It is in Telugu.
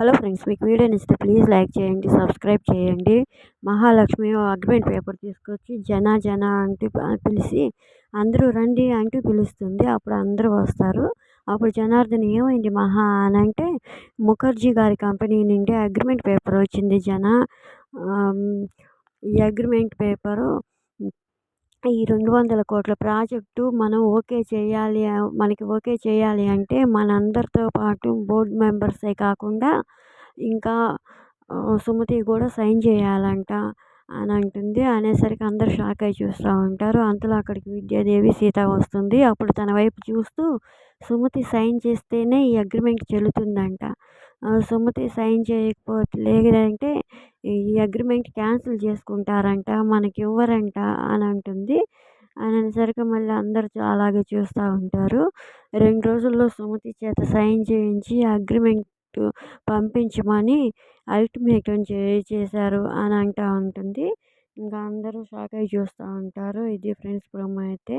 హలో ఫ్రెండ్స్ మీకు వీడియో నచ్చితే ప్లీజ్ లైక్ చేయండి సబ్స్క్రైబ్ చేయండి. మహాలక్ష్మి అగ్రిమెంట్ పేపర్ తీసుకొచ్చి జన జన అంటూ పిలిచి అందరూ రండి అంటూ పిలుస్తుంది. అప్పుడు అందరూ వస్తారు. అప్పుడు జనార్దన్ ఏమైంది మహా అని అంటే ముఖర్జీ గారి కంపెనీ నుండి అగ్రిమెంట్ పేపర్ వచ్చింది జన. ఈ అగ్రిమెంట్ పేపరు ఈ రెండు వందల కోట్ల ప్రాజెక్టు మనం ఓకే చేయాలి మనకి ఓకే చేయాలి అంటే మనందరితో పాటు బోర్డు మెంబర్సే కాకుండా ఇంకా సుమతి కూడా సైన్ చేయాలంట అని అంటుంది. అనేసరికి అందరు షాక్ అయి చూస్తూ ఉంటారు. అంతలో అక్కడికి విద్యాదేవి సీత వస్తుంది. అప్పుడు తన వైపు చూస్తూ సుమతి సైన్ చేస్తేనే ఈ అగ్రిమెంట్ చెల్లుతుందంట. సుమతి సైన్ చేయకపోతే లేదంటే ఈ అగ్రిమెంట్ క్యాన్సిల్ చేసుకుంటారంట మనకి ఇవ్వరంట అని అంటుంది. అని అనేసరికి మళ్ళీ అందరూ అలాగే చూస్తూ ఉంటారు. రెండు రోజుల్లో సుమతి చేత సైన్ చేయించి అగ్రిమెంట్ పంపించమని అల్టిమేటం చేశారు అని అంటూ ఉంటుంది. ఇంకా అందరూ షాక్ అయి చూస్తూ ఉంటారు. ఇది ఫ్రెండ్స్ ప్రోమో అయితే.